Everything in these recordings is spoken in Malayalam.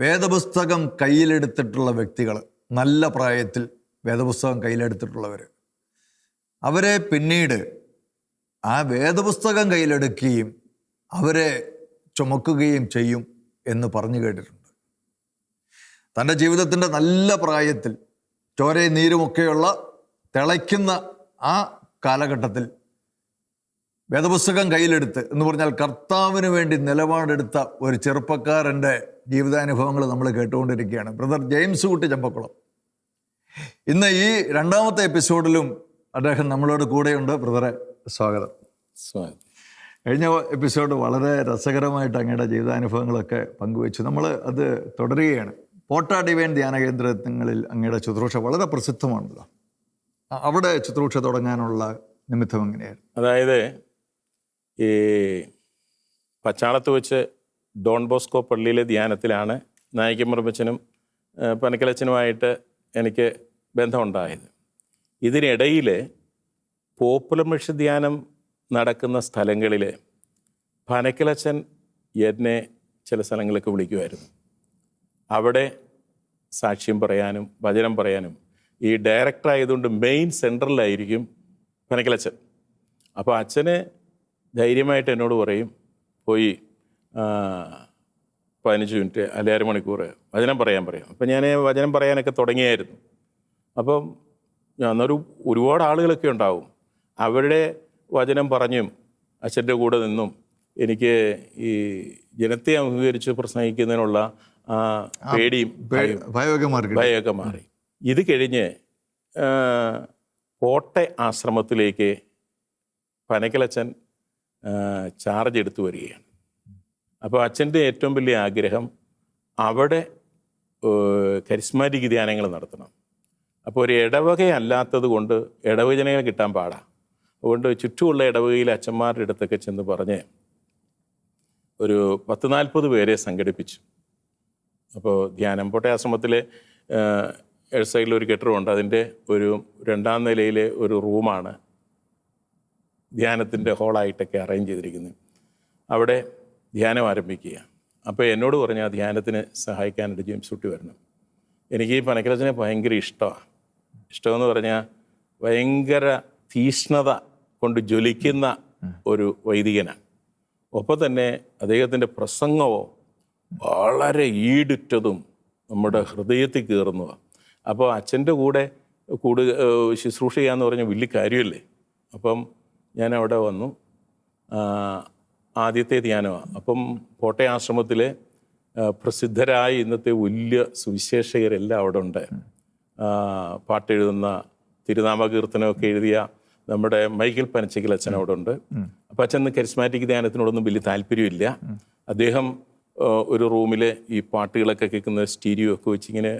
വേദപുസ്തകം കയ്യിലെടുത്തിട്ടുള്ള വ്യക്തികൾ നല്ല പ്രായത്തിൽ വേദപുസ്തകം കയ്യിലെടുത്തിട്ടുള്ളവർ അവരെ പിന്നീട് ആ വേദപുസ്തകം കയ്യിലെടുക്കുകയും അവരെ ചുമക്കുകയും ചെയ്യും എന്ന് പറഞ്ഞു കേട്ടിട്ടുണ്ട്. തന്റെ ജീവിതത്തിന്റെ നല്ല പ്രായത്തിൽ ചോരയും നീരുമൊക്കെയുള്ള തിളയ്ക്കുന്ന ആ കാലഘട്ടത്തിൽ വേദപുസ്തകം കയ്യിലെടുത്ത് എന്ന് പറഞ്ഞാൽ കർത്താവിന് വേണ്ടി നിലപാടെടുത്ത ഒരു ചെറുപ്പക്കാരന്റെ ജീവിതാനുഭവങ്ങൾ നമ്മൾ കേട്ടുകൊണ്ടിരിക്കുകയാണ്. ബ്രദർ ജെയിംസ് കുട്ടി ചമ്പക്കുളം. ഇന്ന് ഈ രണ്ടാമത്തെ എപ്പിസോഡിലും അദ്ദേഹം നമ്മളോട് കൂടെയുണ്ട്. ബ്രദറെ സ്വാഗതം. സ്വാഗതം. കഴിഞ്ഞ എപ്പിസോഡ് വളരെ രസകരമായിട്ട് അങ്ങയുടെ ജീവിതാനുഭവങ്ങളൊക്കെ പങ്കുവച്ചു. നമ്മൾ അത് തുടരുകയാണ്. പോട്ട ഡിവൈൻ ധ്യാന കേന്ദ്രങ്ങളിൽ അങ്ങയുടെ ശുശ്രൂഷ വളരെ പ്രസിദ്ധമാണല്ലോ. അവിടെ ശുശ്രൂഷ തുടങ്ങാനുള്ള നിമിത്തം എങ്ങനെയായിരുന്നു? അതായത് ഈ പച്ചാളത്ത് വെച്ച് ഡോൺ ബോസ്കോ പള്ളിയിലെ ധ്യാനത്തിലാണ് നായികമുറമ്പച്ചനും പനക്കലച്ചനുമായിട്ട് എനിക്ക് ബന്ധമുണ്ടായത്. ഇതിനിടയിൽ പോപ്പുലർ മിഷൻ ധ്യാനം നടക്കുന്ന സ്ഥലങ്ങളിൽ പനക്കലച്ചൻ എന്നെ ചില സ്ഥലങ്ങളിലേക്ക് വിളിക്കുമായിരുന്നു. അവിടെ സാക്ഷ്യം പറയാനും വചനം പറയാനും ഈ ഡയറക്ടർ ആയതുകൊണ്ട് മെയിൻ സെന്ററിലായിരിക്കും പനക്കലച്ചൻ. അപ്പോൾ അച്ഛന് ധൈര്യമായിട്ട് എന്നോട് പറയും പോയി പതിനഞ്ച് മിനിറ്റ് അല്ലെ അരമണിക്കൂർ വചനം പറയാൻ പറയാം. അപ്പം ഞാൻ വചനം പറയാനൊക്കെ തുടങ്ങിയായിരുന്നു. അപ്പം അന്നൊരു ഒരുപാട് ആളുകളൊക്കെ ഉണ്ടാവും. അവരുടെ വചനം പറഞ്ഞും അച്ഛന്റെ കൂടെ നിന്നും എനിക്ക് ഈ ജനത്തെ അംഗീകരിച്ച് പ്രസംഗിക്കുന്നതിനുള്ള ആ പേടിയും ഭയമൊക്കെ മാറി ഭയമൊക്കെ മാറി. ഇത് കഴിഞ്ഞ് കോട്ടെ ആശ്രമത്തിലേക്ക് പനക്കലച്ചൻ ചാർജ് എടുത്തു വരികയാണ്. അപ്പോൾ അച്ഛന്റെ ഏറ്റവും വലിയ ആഗ്രഹം അവിടെ കരിസ്മാറ്റിക് ധ്യാനങ്ങൾ നടത്തണം. അപ്പോൾ ഒരു ഇടവകയല്ലാത്തത് കൊണ്ട് ഇടവചനങ്ങൾ കിട്ടാൻ പാടാ. അതുകൊണ്ട് ചുറ്റുമുള്ള ഇടവകയിൽ അച്ഛന്മാരുടെ അടുത്തൊക്കെ ചെന്ന് പറഞ്ഞ് ഒരു പത്ത് നാൽപ്പത് പേരെ സംഘടിപ്പിച്ചു. അപ്പോൾ ധ്യാനം. പോട്ടെ ആശ്രമത്തിലെ സൈഡിൽ ഒരു കെട്ടിടമുണ്ട്. അതിന്റെ ഒരു രണ്ടാം നിലയിലെ ഒരു റൂമാണ് ധ്യാനത്തിന്റെ ഹോളായിട്ടൊക്കെ അറേഞ്ച് ചെയ്തിരിക്കുന്നത്. അവിടെ ധ്യാനം ആരംഭിക്കുക. അപ്പോൾ എന്നോട് പറഞ്ഞ ആ ധ്യാനത്തിന് സഹായിക്കാനായിട്ട് ജെയിംസ് കുട്ടി വരണം. എനിക്ക് ഈ പനക്കരച്ചനെ ഭയങ്കര ഇഷ്ടമാണ് ഇഷ്ടമെന്ന് പറഞ്ഞാൽ ഭയങ്കര തീഷ്ണത കൊണ്ട് ജ്വലിക്കുന്ന ഒരു വൈദികനാണ്. ഒപ്പം തന്നെ അദ്ദേഹത്തിന്റെ പ്രസംഗമോ വളരെ ഈടുറ്റതും നമ്മുടെ ഹൃദയത്തിൽ കയറുന്നതാണ് അപ്പോൾ അച്ഛന്റെ കൂടെ കൂടു ശുശ്രൂഷ ചെയ്യാന്ന് പറഞ്ഞ വലിയ കാര്യമല്ലേ? അപ്പം ഞാൻ അവിടെ വന്നു ആദ്യത്തെ ധ്യാനമാണ്. അപ്പം കോട്ടയം ആശ്രമത്തിലെ പ്രസിദ്ധരായ ഇന്നത്തെ വലിയ സുവിശേഷകരെല്ലാം അവിടെ ഉണ്ട് പാട്ടെഴുതുന്ന തിരുനാമകീർത്തനമൊക്കെ എഴുതിയ നമ്മുടെ മൈക്കിൾ പനച്ചയ്ക്കൽ അച്ഛൻ അവിടെ ഉണ്ട് അപ്പം അച്ഛൻ കരിസ്മാറ്റിക് ധ്യാനത്തിനോടൊന്നും വലിയ താല്പര്യമില്ല. അദ്ദേഹം ഒരു റൂമിൽ ഈ പാട്ടുകളൊക്കെ കേൾക്കുന്ന സ്റ്റീരിയോ ഒക്കെ വെച്ച് ഇങ്ങനെ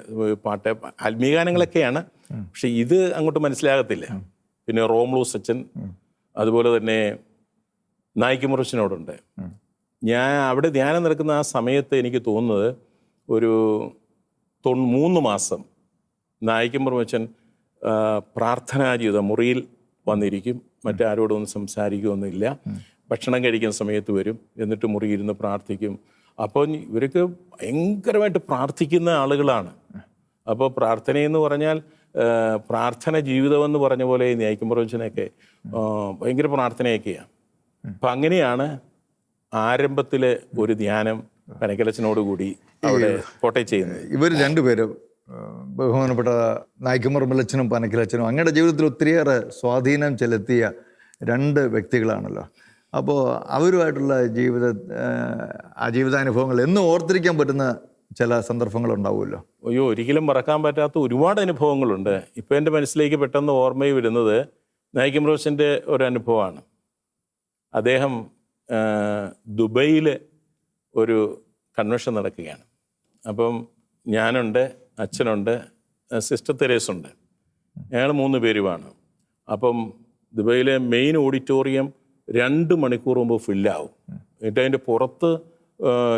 പാട്ട് ആത്മീയഗാനങ്ങളൊക്കെയാണ് പക്ഷെ ഇത് അങ്ങോട്ട് മനസ്സിലാകത്തില്ല. പിന്നെ റോംലൂസ് അച്ഛൻ അതുപോലെ തന്നെ നായികമുറച്ചനോടുണ്ട് ഞാൻ അവിടെ ധ്യാനം നടക്കുന്ന ആ സമയത്ത് എനിക്ക് തോന്നുന്നത് ഒരു തൊ മൂന്ന് മാസം നായികമുറച്ചൻ പ്രാർത്ഥനാ ജീവിതം മുറിയിൽ വന്നിരിക്കും. മറ്റാരോടൊന്നും സംസാരിക്കുകയൊന്നുമില്ല ഭക്ഷണം കഴിക്കുന്ന സമയത്ത് വരും. എന്നിട്ട് മുറിയിരുന്ന് പ്രാർത്ഥിക്കും. അപ്പോൾ ഇവർക്ക് ഭയങ്കരമായിട്ട് പ്രാർത്ഥിക്കുന്ന ആളുകളാണ്. അപ്പോൾ പ്രാർത്ഥനയെന്ന് പറഞ്ഞാൽ പ്രാർത്ഥന ജീവിതമെന്ന് പറഞ്ഞ പോലെ നയിക്കുമ്പോഴൊക്കെ ഭയങ്കര പ്രാർത്ഥനയൊക്കെയാണ് അപ്പം അങ്ങനെയാണ് ആരംഭത്തിലെ ഒരു ധ്യാനം പനക്കലച്ചനോടുകൂടി അവിടെ കോട്ടയം ചെയ്യുന്നത്. ഇവർ രണ്ടുപേരും ബഹുമാനപ്പെട്ട ബഹുമാനപ്പെട്ട മുല്ലച്ചനും പനക്കിലച്ചനും അങ്ങയുടെ ജീവിതത്തിൽ ഒത്തിരിയേറെ സ്വാധീനം ചെലുത്തിയ രണ്ട് വ്യക്തികളാണല്ലോ. അപ്പോൾ അവരുമായിട്ടുള്ള ജീവിത ആ, ജീവിതാനുഭവങ്ങൾ എന്നും ഓർത്തിരിക്കാൻ പറ്റുന്ന ചില സന്ദർഭങ്ങളുണ്ടാവുമല്ലോ. അയ്യോ ഒരിക്കലും മറക്കാൻ പറ്റാത്ത ഒരുപാട് അനുഭവങ്ങളുണ്ട്. ഇപ്പം എന്റെ മനസ്സിലേക്ക് പെട്ടെന്ന് ഓർമ്മയിൽ വരുന്നത് നായികം ഒരു അനുഭവമാണ് അദ്ദേഹം ദുബൈയിൽ ഒരു കൺവെൻഷൻ നടക്കുകയാണ്. അപ്പം ഞാനുണ്ട് അച്ഛനുണ്ട് സിസ്റ്റർ തെരേസുണ്ട്. ഞങ്ങൾ മൂന്ന് പേരുമാണ്. അപ്പം ദുബൈയിലെ മെയിൻ ഓഡിറ്റോറിയം രണ്ട് മണിക്കൂർ മുമ്പ് ഫില്ലാവും. എന്നിട്ട് അതിന്റെ പുറത്ത്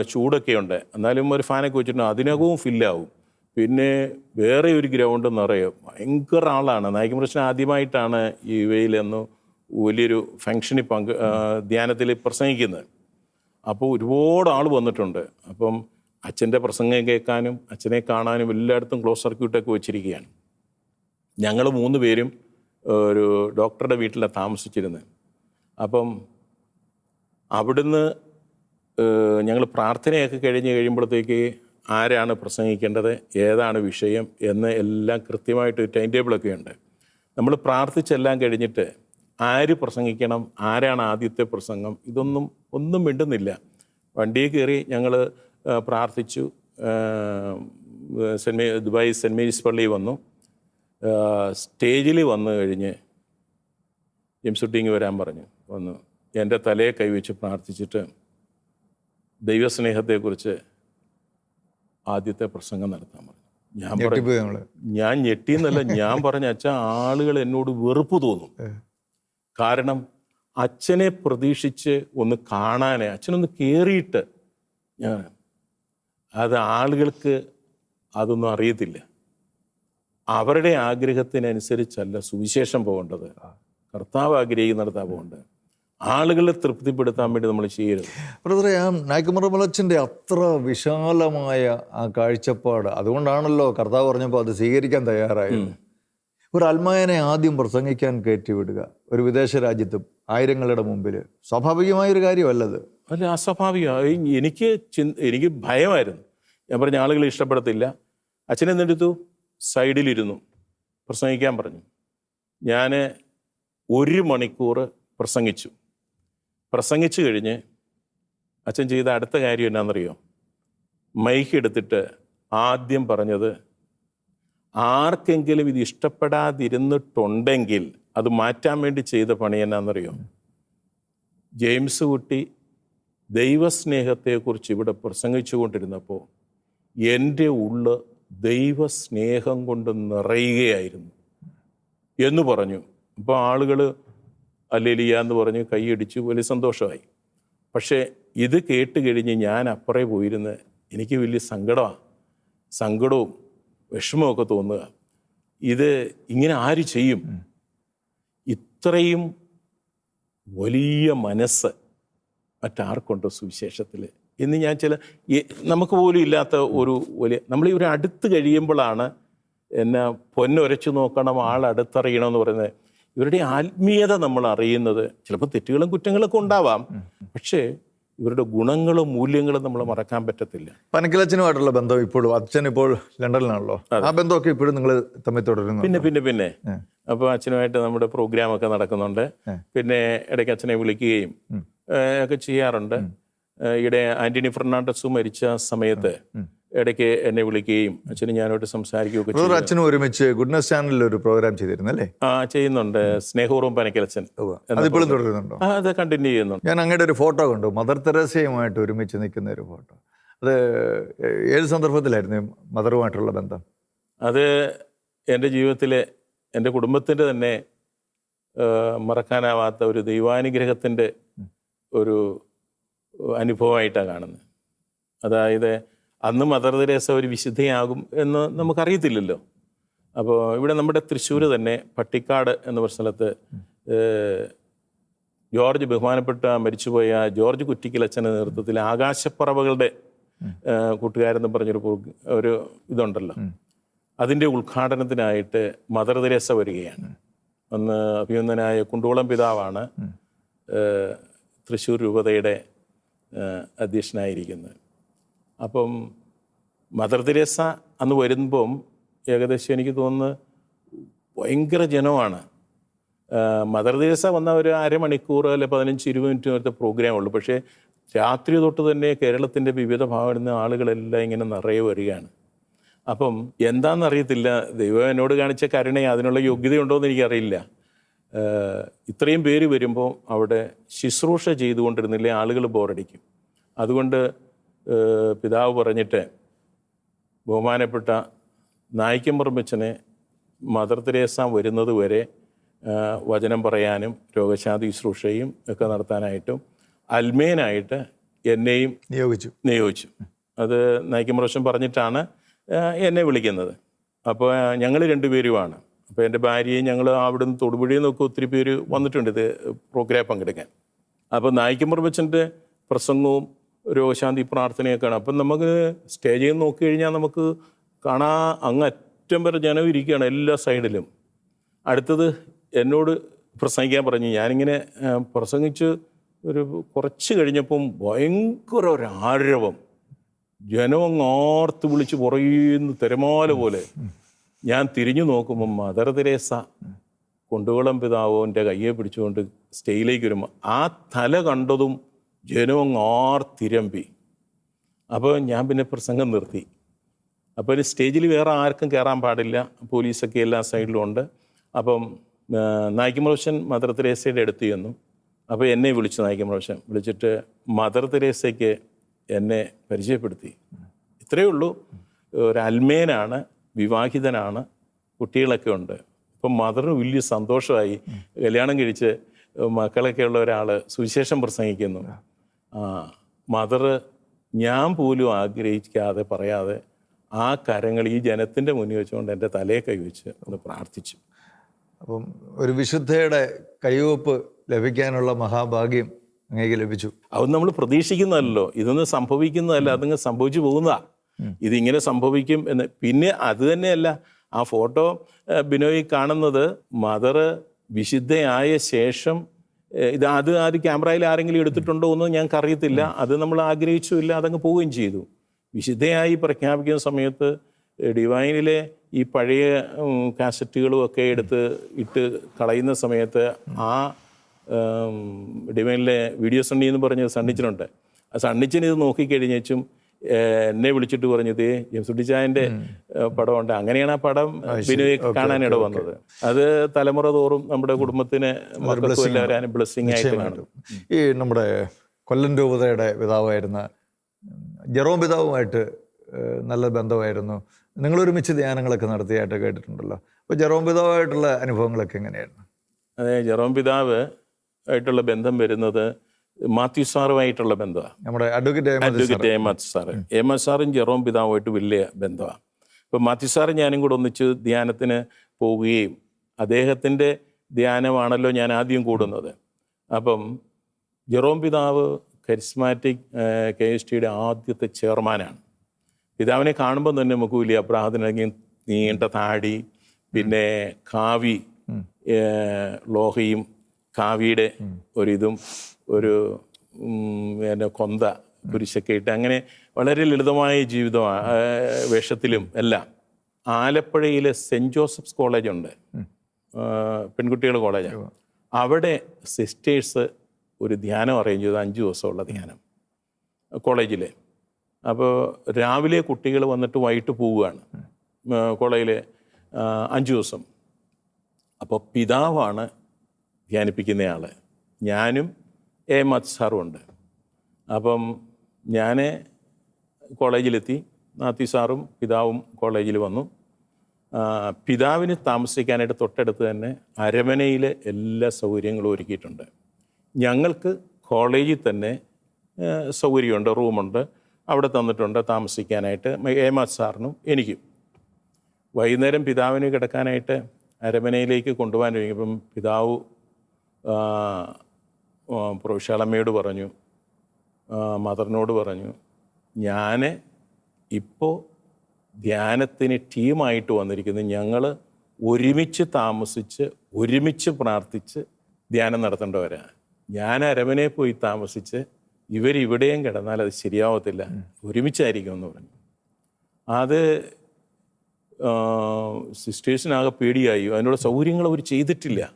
ചൂടൊക്കെ ഉണ്ട് എന്നാലും ഒരു ഫാനൊക്കെ വെച്ചിട്ടുണ്ട്. അതിനകവും ഫില്ലാവും. പിന്നെ വേറെ ഒരു ഗ്രൗണ്ട് നിറയും ഭയങ്കര ആളാണ്. നായിക പ്രശ്നം ആദ്യമായിട്ടാണ് ഈ വെയിലെന്ന് വലിയൊരു ഫങ്ഷനിൽ പങ്ക് ധ്യാനത്തിൽ പ്രസംഗിക്കുന്നത്. അപ്പോൾ ഒരുപാട് ആൾ വന്നിട്ടുണ്ട്. അപ്പം അച്ഛന്റെ പ്രസംഗം കേൾക്കാനും അച്ഛനെ കാണാനും എല്ലായിടത്തും ക്ലോസ് സർക്യൂട്ടൊക്കെ വെച്ചിരിക്കുകയാണ്. ഞങ്ങൾ മൂന്ന് പേരും ഒരു ഡോക്ടറുടെ വീട്ടിലാണ് താമസിച്ചിരുന്നത് അപ്പം അവിടുന്ന് ഞങ്ങൾ പ്രാർത്ഥനയൊക്കെ കഴിഞ്ഞ് കഴിയുമ്പോഴത്തേക്ക് ആരാണ് പ്രസംഗിക്കേണ്ടത് ഏതാണ് വിഷയം എന്ന് എല്ലാം കൃത്യമായിട്ട് ടൈം ടേബിളൊക്കെ ഉണ്ട്. നമ്മൾ പ്രാർത്ഥിച്ചെല്ലാം കഴിഞ്ഞിട്ട് ആര് പ്രസംഗിക്കണം ആരാണ് ആദ്യത്തെ പ്രസംഗം ഇതൊന്നും ഒന്നും മിണ്ടുന്നില്ല. വണ്ടിയിൽ കയറി ഞങ്ങൾ പ്രാർത്ഥിച്ചു. സെന്റ് മേ ദുബായ് സെന്റ് മേരീസ് പള്ളി വന്നു. സ്റ്റേജിൽ വന്നു കഴിഞ്ഞ് ജെയിംസ് ഷൂട്ടിങ് വരാൻ പറഞ്ഞു. വന്നു. എന്റെ തലയെ കൈവച്ച് പ്രാർത്ഥിച്ചിട്ട് ദൈവസ്നേഹത്തെക്കുറിച്ച് ആദ്യത്തെ പ്രസംഗം നടത്താൻ പറഞ്ഞു. ഞാൻ പറഞ്ഞു ഞാൻ ഞെട്ടിയെന്നല്ല ഞാൻ പറഞ്ഞ അച്ഛാ ആളുകൾ എന്നോട് വെറുപ്പ് തോന്നും. കാരണം അച്ഛനെ പ്രതീക്ഷിച്ച് ഒന്ന് കാണാനേ അച്ഛനൊന്ന് കയറിയിട്ട് ഞാൻ അത് ആളുകൾക്ക് അതൊന്നും അറിയത്തില്ല. അവരുടെ ആഗ്രഹത്തിനനുസരിച്ചല്ല സുവിശേഷം പോകേണ്ടത്. കർത്താവ് ആഗ്രഹിക്കുന്നിടത്താണ് പോകേണ്ടത്. ആളുകളെ തൃപ്തിപ്പെടുത്താൻ വേണ്ടി നമ്മൾ ചെയ്യരുത്. ബ്രദറെ ആ നായ്ക്കുമറമലച്ചന്റെ അത്ര വിശാലമായ ആ കാഴ്ചപ്പാട് അതുകൊണ്ടാണല്ലോ കർത്താവ് പറഞ്ഞപ്പോൾ അത് സ്വീകരിക്കാൻ തയ്യാറായത്. ഒരു അൽമായനെ ആദ്യം പ്രസംഗിക്കാൻ കയറ്റിവിടുക. ഒരു വിദേശ രാജ്യത്ത് ആയിരങ്ങളുടെ മുമ്പിൽ സ്വാഭാവികമായ ഒരു കാര്യമല്ലത്. അല്ല അസ്വാഭാവിക. എനിക്ക് എനിക്ക് ഭയമായിരുന്നു. ഞാൻ പറഞ്ഞ ആളുകൾ ഇഷ്ടപ്പെടത്തില്ല. അച്ഛൻ എന്നെടുത്തു സൈഡിലിരുന്നു. പ്രസംഗിക്കാൻ പറഞ്ഞു. ഞാൻ ഒരു മണിക്കൂർ പ്രസംഗിച്ചു. പ്രസംഗിച്ചു കഴിഞ്ഞ് അച്ഛൻ ചെയ്ത അടുത്ത കാര്യം എന്നാണെന്നറിയോ മൈക്ക് എടുത്തിട്ട് ആദ്യം പറഞ്ഞത് ആർക്കെങ്കിലും ഇത് ഇഷ്ടപ്പെടാതിരുന്നിട്ടുണ്ടെങ്കിൽ അത് മാറ്റാൻ വേണ്ടി ചെയ്ത പണി എന്നാണെന്നറിയോ ജെയിംസ് കുട്ടി ദൈവസ്നേഹത്തെക്കുറിച്ച് ഇവിടെ പ്രസംഗിച്ചു കൊണ്ടിരുന്നപ്പോൾ എന്റെ ഉള്ള് ദൈവസ്നേഹം കൊണ്ട് നിറയുകയായിരുന്നു എന്ന് പറഞ്ഞു. അപ്പോൾ ആളുകൾ അല്ലെലിയ എന്ന് പറഞ്ഞ് കൈയടിച്ചു വലിയ സന്തോഷമായി. പക്ഷേ ഇത് കേട്ട് കഴിഞ്ഞ് ഞാൻ അപ്പുറേ പോയിരുന്ന് എനിക്ക് വലിയ സങ്കടമാണ് സങ്കടവും വിഷമമൊക്കെ തോന്നുക. ഇത് ഇങ്ങനെ ആര് ചെയ്യും? ഇത്രയും വലിയ മനസ്സ് മറ്റാർക്കുണ്ടോ സുവിശേഷത്തിൽ എന്ന് ഞാൻ ചില നമുക്ക് പോലും ഇല്ലാത്ത ഒരു വലിയ നമ്മൾ ഇവരെ അടുത്ത് കഴിയുമ്പോഴാണ് എന്നെ പൊന്നൊരച്ചു നോക്കണം ആൾ അടുത്തറിയണമെന്ന് പറയുന്നത്. ഇവരുടെ ആത്മീയത നമ്മൾ അറിയുന്നത്. ചിലപ്പോൾ തെറ്റുകളും കുറ്റങ്ങളൊക്കെ ഉണ്ടാവാം. പക്ഷേ ഇവരുടെ ഗുണങ്ങളും മൂല്യങ്ങളും നമ്മൾ മറക്കാൻ പറ്റത്തില്ല. പനക്കിലച്ഛനുമായിട്ടുള്ള ബന്ധം ഇപ്പോഴും അച്ഛൻ ഇപ്പോൾ ലണ്ടനിലാണല്ലോ. ആ ബന്ധമൊക്കെ ഇപ്പോഴും നിങ്ങൾ തമ്മിൽ തുടരുന്നു പിന്നെ പിന്നെ പിന്നെ. അപ്പോൾ അച്ഛനുമായിട്ട് നമ്മുടെ പ്രോഗ്രാമൊക്കെ നടക്കുന്നുണ്ട്. പിന്നെ ഇടയ്ക്ക് അച്ഛനെ വിളിക്കുകയും ഒക്കെ ചെയ്യാറുണ്ട്. ഇവിടെ ഈയിടെ ആന്റണി ഫെർണാണ്ടസ് മരിച്ച സമയത്ത് ഇടയ്ക്ക് എന്നെ വിളിക്കുകയും അച്ഛനും ഞാനോട്ട് സംസാരിക്കുകയൊക്കെ ചെയ്തു. അച്ഛനും ഒരുമിച്ച് ഗുഡ്നസ് ചാനലിൽ ഒരു പ്രോഗ്രാം ചെയ്തിരുന്നല്ലേ? ആ ചെയ്യുന്നുണ്ട്. സ്നേഹപൂർവം പനക്കലച്ചൻ അതിപ്പോഴും തുടരുന്നുണ്ടോ? ആ അത് കണ്ടിന്യൂ ചെയ്യുന്നുണ്ട്. ഞാൻ അങ്ങയുടെ ഒരു ഫോട്ടോ കണ്ടു. മദർ തെരേസയുമായിട്ട് ഒരുമിച്ച് നിൽക്കുന്ന ഒരു ഫോട്ടോ. അത് ഏത് സന്ദർഭത്തിലായിരുന്നു മദറുമായിട്ടുള്ള ബന്ധം? അത് എന്റെ ജീവിതത്തിലെ എന്റെ കുടുംബത്തിന്റെ തന്നെ മറക്കാനാവാത്ത ഒരു ദൈവാനുഗ്രഹത്തിന്റെ ഒരു അനുഭവമായിട്ടാണ് കാണുന്നത്. അതായത് അന്ന് മദർ തെരേസ ഒരു വിശുദ്ധയാകും എന്ന് നമുക്കറിയത്തില്ലല്ലോ. അപ്പോൾ ഇവിടെ നമ്മുടെ തൃശ്ശൂർ തന്നെ പട്ടിക്കാട് എന്ന പറഞ്ഞ സ്ഥലത്ത് ജോർജ് ബഹുമാനപ്പെട്ട മരിച്ചുപോയ ജോർജ് കുറ്റിക്കലച്ചന്റെ നേതൃത്വത്തിൽ ആകാശപ്പറവകളുടെ കൂട്ടുകാരെന്ന് പറഞ്ഞൊരു ഒരു ഇതുണ്ടല്ലോ. അതിന്റെ ഉദ്ഘാടനത്തിനായിട്ട് മദർ തെരേസ വരികയാണ്. അന്ന് അഭിനന്ദനായ കുണ്ടുകുളം പിതാവാണ് തൃശ്ശൂർ രൂപതയുടെ അധ്യക്ഷനായിരിക്കുന്നത്. അപ്പം മദർ തെരേസ അന്ന് വരുമ്പം ഏകദേശം എനിക്ക് തോന്നുന്നു ഭയങ്കര ജനമാണ്. മദർ തെരേസ വന്ന ഒരു അരമണിക്കൂർ അല്ലെ പതിനഞ്ച് ഇരുപത് മിനിറ്റ് നേരത്തെ പ്രോഗ്രാം ഉള്ളൂ. പക്ഷേ രാത്രി തൊട്ട് തന്നെ കേരളത്തിന്റെ വിവിധ ഭാഗങ്ങളിൽ നിന്ന് ആളുകളെല്ലാം ഇങ്ങനെ നിറയെ വരികയാണ്. അപ്പം എന്താണെന്നറിയത്തില്ല ദൈവം എന്നോട് കാണിച്ച കരുണ അതിനുള്ള യോഗ്യതയുണ്ടോയെന്ന് എനിക്കറിയില്ല. ഇത്രയും പേര് വരുമ്പോൾ അവിടെ ശുശ്രൂഷ ചെയ്തുകൊണ്ടിരുന്നില്ലേ ആളുകൾ ബോറടിക്കും. അതുകൊണ്ട് പിതാവ് പറഞ്ഞിട്ട് ബഹുമാനപ്പെട്ട നായിക്കമ്പറമ്പച്ചനെ മദർ തെരേസ വരുന്നത് വരെ വചനം പറയാനും രോഗശാന്തി ശുശ്രൂഷയും ഒക്കെ നടത്താനായിട്ടും അൽമേനായിട്ട് എന്നെയും നിയോഗിച്ചു. നിയോഗിച്ചു. അത് നായിക്കമ്പറവശം പറഞ്ഞിട്ടാണ് എന്നെ വിളിക്കുന്നത്. അപ്പോൾ ഞങ്ങൾ രണ്ടുപേരുമാണ് അപ്പോൾ എന്റെ ഭാര്യയും ഞങ്ങൾ അവിടുന്ന് തൊടുപുഴയിൽ നിന്നൊക്കെ ഒത്തിരി പേര് വന്നിട്ടുണ്ട് ഇത് പ്രോഗ്രാം പങ്കെടുക്കാൻ. അപ്പോൾ നായിക്കമ്പറവച്ചന്റെ പ്രസംഗവും രോഗശാന്തി പ്രാർത്ഥനയൊക്കെയാണ്. അപ്പം നമുക്ക് സ്റ്റേജിൽ നിന്ന് നോക്കി കഴിഞ്ഞാൽ നമുക്ക് കാണാ അങ്ങ് അറ്റം വരെ ജനം ഇരിക്കുകയാണ് എല്ലാ സൈഡിലും. അടുത്തത് എന്നോട് പ്രസംഗിക്കാൻ പറഞ്ഞു. ഞാനിങ്ങനെ പ്രസംഗിച്ച് ഒരു കുറച്ച് കഴിഞ്ഞപ്പം ഭയങ്കര ഒരു ആരവം. ജനം അങ്ങാർത്ത് വിളിച്ച് പുറയുന്ന തിരമാല പോലെ. ഞാൻ തിരിഞ്ഞു നോക്കുമ്പോൾ മദർ തെരേസ കൊണ്ടുകുളം പിതാവിന്റെ കയ്യെ പിടിച്ചുകൊണ്ട് സ്റ്റേയിലേക്ക് വരുമ്പോൾ ആ തല കണ്ടതും ജനം ആർ ആർത്തിരമ്പി അപ്പോൾ ഞാൻ പിന്നെ പ്രസംഗം നിർത്തി. അപ്പോൾ ഒരു സ്റ്റേജിൽ വേറെ ആർക്കും കയറാൻ പാടില്ല. പോലീസൊക്കെ എല്ലാ സൈഡിലും ഉണ്ട്. അപ്പം നായിക്കമറോഷൻ മദർ തെരേസയുടെ അടുത്ത് ചെന്നു. അപ്പോൾ എന്നെ വിളിച്ചു നായിക്കമറോഷൻ വിളിച്ചിട്ട് മദർ തെരേസയ്ക്ക് എന്നെ പരിചയപ്പെടുത്തി. ഇത്രയേ ഉള്ളൂ. ഒരു വിവാഹിതനാണ് കുട്ടികളൊക്കെ ഉണ്ട്. ഇപ്പം മദറിന് വലിയ സന്തോഷമായി. കല്യാണം കഴിച്ച് മക്കളൊക്കെ ഉള്ള ഒരാൾ സുവിശേഷം പ്രസംഗിക്കുന്നു. മദർ ഞാൻ പോലും ആഗ്രഹിക്കാതെ പറയാതെ ആ കരങ്ങൾ ഈ ജനത്തിന്റെ മുന്നിൽ വെച്ചുകൊണ്ട് എന്റെ തലയെ കൈവച്ച് ഒന്ന് പ്രാർത്ഥിച്ചു. അപ്പം ഒരു വിശുദ്ധയുടെ കൈവപ്പ് ലഭിക്കാനുള്ള മഹാഭാഗ്യം അങ്ങേക്ക് ലഭിച്ചു. അത് നമ്മൾ പ്രതീക്ഷിക്കുന്നതല്ലോ. ഇതൊന്നും സംഭവിക്കുന്നതല്ല അതങ്ങ് സംഭവിച്ചു പോകുന്നതാ. ഇതിങ്ങനെ സംഭവിക്കും എന്ന്. പിന്നെ അത് തന്നെയല്ല ആ ഫോട്ടോ ബിനോയി കാണുന്നത് മദർ വിശുദ്ധയായ ശേഷം ഇത് അത് ആര് ക്യാമറയിൽ ആരെങ്കിലും എടുത്തിട്ടുണ്ടോ എന്ന് ഞങ്ങൾക്ക് അറിയത്തില്ല അത് നമ്മൾ ആഗ്രഹിച്ചുമില്ല അതങ്ങ് പോവുകയും ചെയ്തു. വിശുദ്ധയായി പ്രഖ്യാപിക്കുന്ന സമയത്ത് ഡിവൈനിലെ ഈ പഴയ കാസറ്റുകളും ഒക്കെ എടുത്ത് ഇട്ട് കളയുന്ന സമയത്ത് ആ ഡിവൈനിലെ വീഡിയോ സണ്ണി എന്ന് പറഞ്ഞ സണ്ണിച്ചിനുണ്ട്. ആ സണ്ണിച്ചൻ ഇത് നോക്കിക്കഴിഞ്ഞേച്ചും എന്നെ വിളിച്ചിട്ട് പറഞ്ഞത് സുട്ടിച്ചായന്റെ പടമുണ്ട്. അങ്ങനെയാണ് ആ പടം ബിനോയ് കാണാനിട വന്നത്. അത് തലമുറ തോറും നമ്മുടെ കുടുംബത്തിന് ബ്ലസ്സിംഗ് എല്ലാവരും ബ്ലെസ്സിങ് ആയിട്ട് കാണും. ഈ നമ്മുടെ കൊല്ലം രൂപതയുടെ പിതാവായിരുന്ന ജെറോം പിതാവുമായിട്ട് നല്ല ബന്ധമായിരുന്നു. നിങ്ങൾ ഒരുമിച്ച് ധ്യാനങ്ങളൊക്കെ നടത്തിയായിട്ട് കേട്ടിട്ടുണ്ടല്ലോ. അപ്പോൾ ജെറോം പിതാവായിട്ടുള്ള അനുഭവങ്ങളൊക്കെ എങ്ങനെയായിരുന്നു? അതെ ജെറോം പിതാവ് ആയിട്ടുള്ള ബന്ധം വരുന്നത് മാത്യു സാറുമായിട്ടുള്ള ബന്ധമാണ് നമ്മുടെ അഡ്വക്കേറ്റ് അഡ്വക്കേറ്റ് സാറ്. സാറും. ജെറോം പിതാവുമായിട്ട് വലിയ ബന്ധമാണ് ഇപ്പം മാത്യു സാറ് ഞാനും കൂടെ ഒന്നിച്ച് ധ്യാനത്തിന് പോവുകയും അദ്ദേഹത്തിന്റെ ധ്യാനമാണല്ലോ ഞാൻ ആദ്യം കൂടുന്നത്. അപ്പം ജെറോം പിതാവ് കരിസ്മാറ്റിക് കെ എസ് ടിയുടെ ആദ്യത്തെ ചെയർമാനാണ്. പിതാവിനെ കാണുമ്പോൾ തന്നെ നമുക്ക് വലിയ അപ്രാഹത്തിനെങ്കിൽ നീണ്ട താടി പിന്നെ കാവി ലോഹയും കാവിയുടെ ഒരിതും ഒരു പിന്നെ കൊന്ത കുരിശൊക്കെ ഇട്ട് അങ്ങനെ വളരെ ലളിതമായ ജീവിതമാണ് വേഷത്തിലും എല്ലാം. ആലപ്പുഴയിലെ സെന്റ് ജോസഫ്സ് കോളേജുണ്ട് പെൺകുട്ടികളുടെ കോളേജാണ് അവിടെ സിസ്റ്റേഴ്സ് ഒരു ധ്യാനം അറേഞ്ച് ചെയ്തു അഞ്ച് ദിവസമുള്ള ധ്യാനം കോളേജിലെ. അപ്പോൾ രാവിലെ കുട്ടികൾ വന്നിട്ട് വൈകിട്ട് പോവുകയാണ്. കോളേജിലെ അഞ്ച് ദിവസം. അപ്പോൾ പിതാവാണ് ധ്യാനിപ്പിക്കുന്നയാൾ ഞാനും എ മത് സാറും ഉണ്ട് അപ്പം ഞാൻ കോളേജിലെത്തി. നാത്തി സാറും പിതാവും കോളേജിൽ വന്നു. പിതാവിന് താമസിക്കാനായിട്ട് തൊട്ടടുത്ത് തന്നെ അരമനയിലെ എല്ലാ സൗകര്യങ്ങളും ഒരുക്കിയിട്ടുണ്ട്. ഞങ്ങൾക്ക് കോളേജിൽ തന്നെ സൗകര്യമുണ്ട് റൂമുണ്ട്. അവിടെ തന്നിട്ടുണ്ട് താമസിക്കാനായിട്ട് ഏമാ സാറിനും എനിക്കും. വൈകുന്നേരം പിതാവിന് കിടക്കാനായിട്ട് അരമനയിലേക്ക് കൊണ്ടുപോകാൻ ഒരുങ്ങിയപ്പം പിതാവ് ആ, പറഞ്ഞു. മദറിനോട് പറഞ്ഞു ഞാൻ ഇപ്പോൾ ധ്യാനത്തിന് ടീമായിട്ട് വന്നിരിക്കുന്നത് ഞങ്ങൾ ഒരുമിച്ച് താമസിച്ച് ഒരുമിച്ച് പ്രാർത്ഥിച്ച് ധ്യാനം നടത്തേണ്ടവരാണ് ഞാൻ അരവനെ പോയി താമസിച്ച് ഇവരിവിടെയും കിടന്നാൽ അത് ശരിയാവത്തില്ല. ഒരുമിച്ചായിരിക്കും എന്ന് പറഞ്ഞു. അത് സിസ്റ്റേഴ്സിനാകെ പേടിയായി. അതിനുള്ള സൗകര്യങ്ങൾ അവർ ചെയ്തിട്ടില്ല.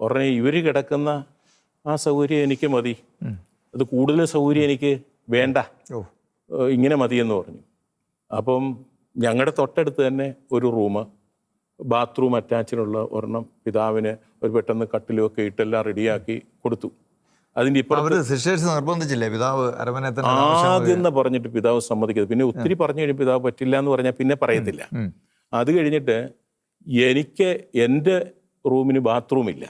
ഉടനെ ഇവർ കിടക്കുന്ന ആ സൗകര്യം എനിക്ക് മതി. അത് കൂടുതൽ സൗകര്യം എനിക്ക് വേണ്ട. ഇങ്ങനെ മതി എന്ന് മതിയെന്ന് പറഞ്ഞു. അപ്പം ഞങ്ങളുടെ തൊട്ടടുത്ത് തന്നെ ഒരു റൂം ബാത്റൂം അറ്റാച്ചിനുള്ള ഒരെണ്ണം പിതാവിന് ഒരു പെട്ടെന്ന് കട്ടിലും ഒക്കെ ഇട്ടെല്ലാം റെഡിയാക്കി കൊടുത്തു. അതിന്റെ സിസ്റ്റേഴ്സ് നിർബന്ധിച്ചില്ലേ? പിതാവ് ആദ്യം എന്ന് പറഞ്ഞിട്ട് പിതാവ് സമ്മതിക്കരുത്. പിന്നെ ഒത്തിരി പറഞ്ഞു കഴിഞ്ഞാൽ പിതാവ് പറ്റില്ല എന്ന് പറഞ്ഞാൽ പിന്നെ പറയത്തില്ല. അത് കഴിഞ്ഞിട്ട് എനിക്ക് എന്റെ റൂമിന് ബാത്റൂമില്ല.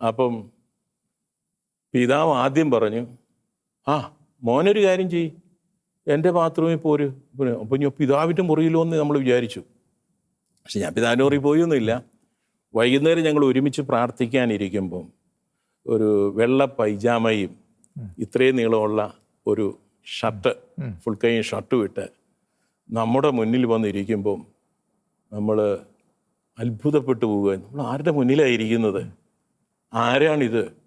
അപ്പം പിതാവ് ആദ്യം പറഞ്ഞു ആ മോനൊരു കാര്യം ചെയ്യ്. എന്റെ ബാത്റൂമിൽ പോര്. അപ്പോൾ ഞാൻ പിതാവിന്റെ മുറിയിലോ എന്ന് നമ്മൾ വിചാരിച്ചു. പക്ഷെ ഞാൻ പിതാവിന്റെ മുറിയിൽ പോയൊന്നുമില്ല. വൈകുന്നേരം ഞങ്ങൾ ഒരുമിച്ച് പ്രാർത്ഥിക്കാനിരിക്കുമ്പം ഒരു വെള്ള പൈജാമയും ഇത്രയും നീളമുള്ള ഒരു ഷർട്ട് ഫുൾ കൈ ഷർട്ടും ഇട്ട് നമ്മുടെ മുന്നിൽ വന്നിരിക്കുമ്പം നമ്മൾ അത്ഭുതപ്പെട്ടു പോവുക നമ്മൾ ആരുടെ മുന്നിലായിരിക്കുന്നത് ആരാണിത്?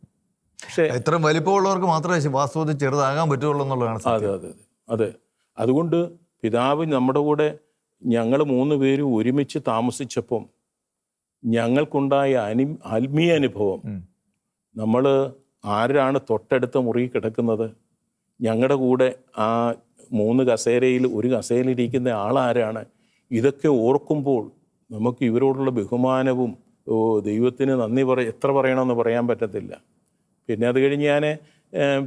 ഇത്രയും വലിപ്പമുള്ളവർക്ക് മാത്രമേ വാസ്തവത്തിൽ ചെറുതാകാൻ പറ്റുള്ളൂ എന്നുള്ളതാണ്. അതെ അതെ അതെ. അതെ. അതുകൊണ്ട് പിതാവ് നമ്മുടെ കൂടെ ഞങ്ങൾ മൂന്ന് പേരും ഒരുമിച്ച് താമസിച്ചപ്പം ഞങ്ങൾക്കുണ്ടായ അനി ആത്മീയ അനുഭവം. നമ്മൾ ആരാണ് തൊട്ടടുത്ത മുറി കിടക്കുന്നത്? ഞങ്ങളുടെ കൂടെ ആ മൂന്ന് കസേരയിൽ ഒരു കസേരയിലിരിക്കുന്ന ആളാരാണ്? ഇതൊക്കെ ഓർക്കുമ്പോൾ നമുക്ക് ഇവരോടുള്ള ബഹുമാനവും ദൈവത്തിന് നന്ദി പറ എത്ര പറയണമെന്ന് പറയാൻ പറ്റത്തില്ല. പിന്നെ അത് കഴിഞ്ഞ് ഞാൻ